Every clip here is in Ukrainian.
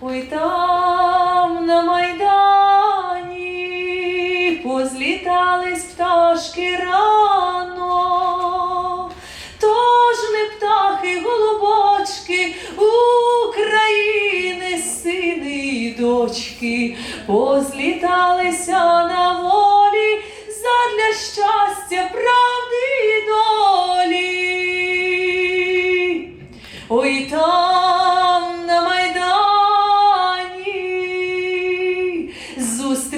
Ой там на майдані позлітались пташки рано, тож не птахи, голубочки України, сини і дочки, позліталися на волі задля щастя, правди і долі. Ой там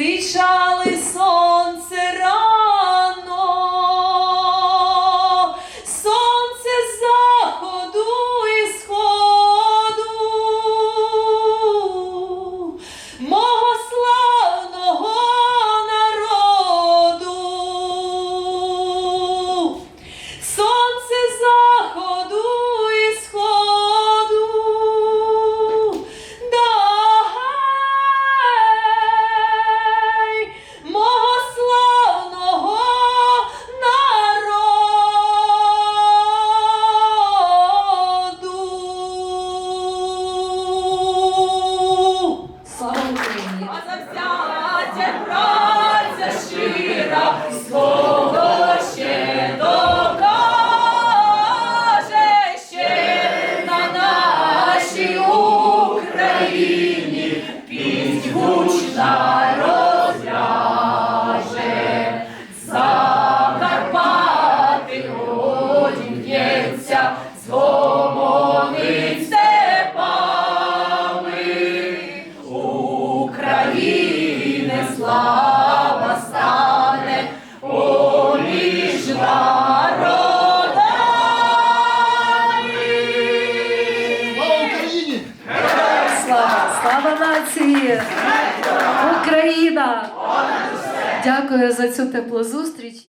Each other. Слава! Нації! Україна! Дякую за цю теплу зустріч.